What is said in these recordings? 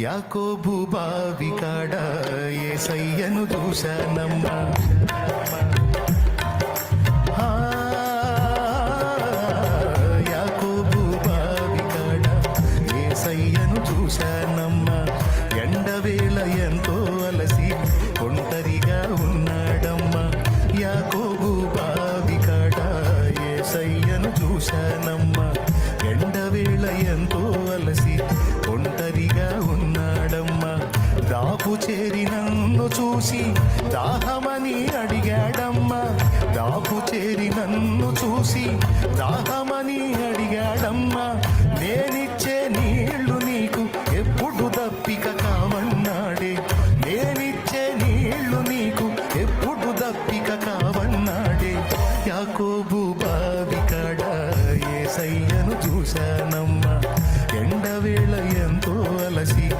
యాకోబు బావి కాడ ఏసయ్యను చూశానమ్మా. ఆ, యాకోబు బావి కాడ ఏసయ్యను చూశానమ్మా. ఎండవేళ ఎంతో అలసి ఒంటరిగా ఉన్నాడమ్మా. యాకోబు బావి కాడ ఏసయ్యను చూశానమ్మా. ఎండవేళ ఎంతో అలసి దాపు చేరి నన్ను చూసి దాహమని అడిగాడమ్మా. దాపు చేరి నన్ను చూసి దాహమని అడిగాడమ్మా. నేనిచ్చే నీళ్ళు నీకు ఎప్పుడు దప్పిక కావన్నాడే. నేనిచ్చే నీళ్ళు నీకు ఎప్పుడు దప్పిక కావన్నాడే. యాకోబు బావి కాడ ఏసయ్యను చూశానమ్మా. ఎండవేళ ఎంతో అలసి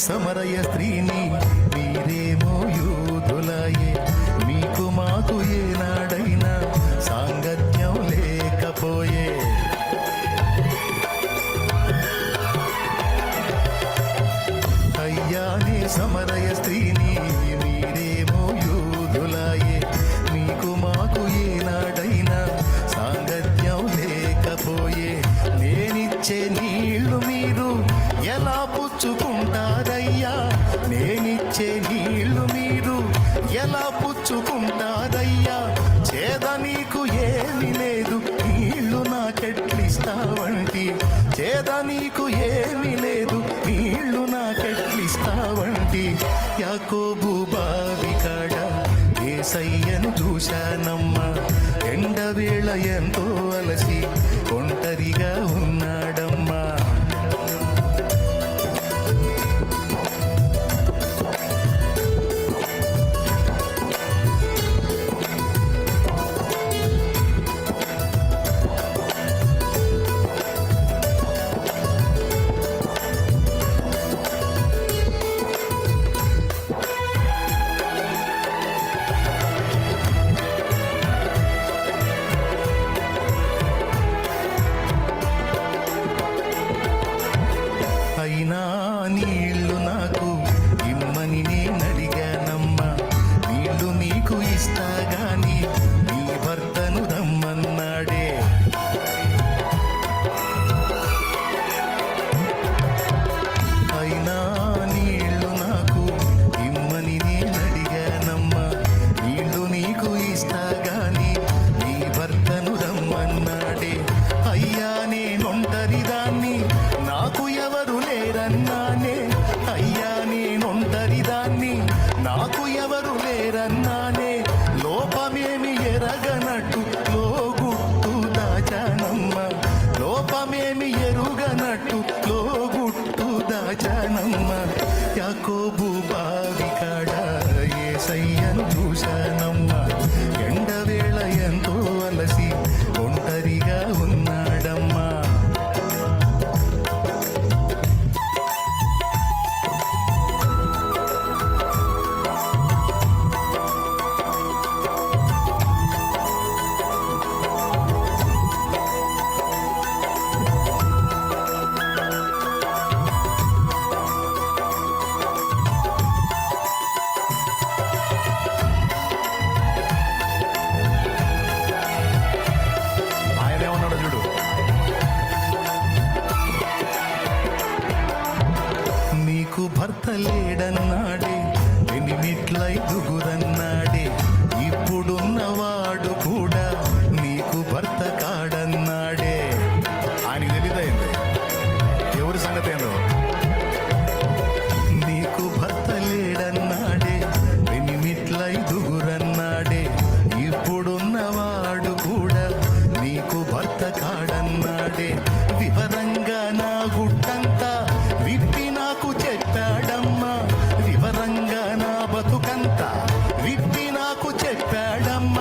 సమరయ స్త్రీని మీరేమో యూధులయే మీకు మాకు ఏనాడైనా సాంగత్యం లేకపోయే. అయ్యానే సమరయ పుచ్చుకుంటారయ్యా నేనిచ్చే నీళ్ళు మీరు ఎలా పుచ్చుకుంటారయ్యా చేద నీకు ఏమి లేదు నీళ్ళు నాకెట్లిస్తావంటి చేద నీకు ఏమి లేదు నీళ్ళు నాకెట్లిస్తావంటి యాకోబు బావి కాడ ఏసయ్యను చూశానమ్మా. ఎండవేళ ఎంతో అలసి ఒంటరిగా ఉన్నా. espalda más.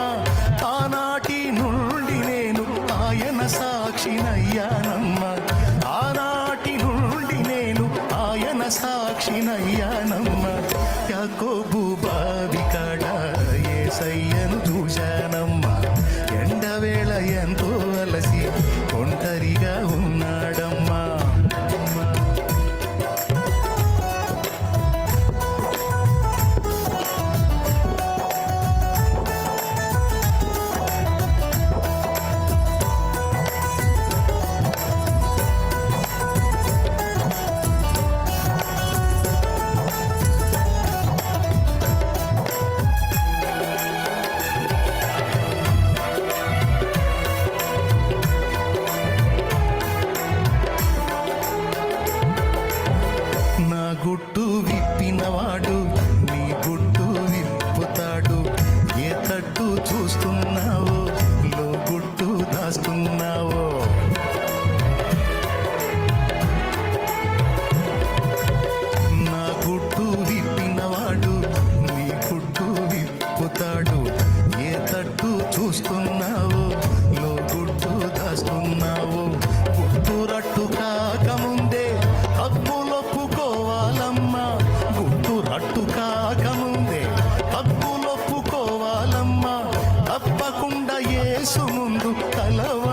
பலவ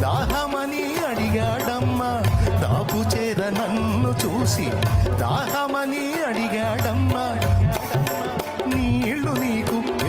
దాహమని అడిగాడమ్మా. దాపు చేర నన్ను చూసి దాహమని అడిగాడమ్మా. నీళ్ళు నీకు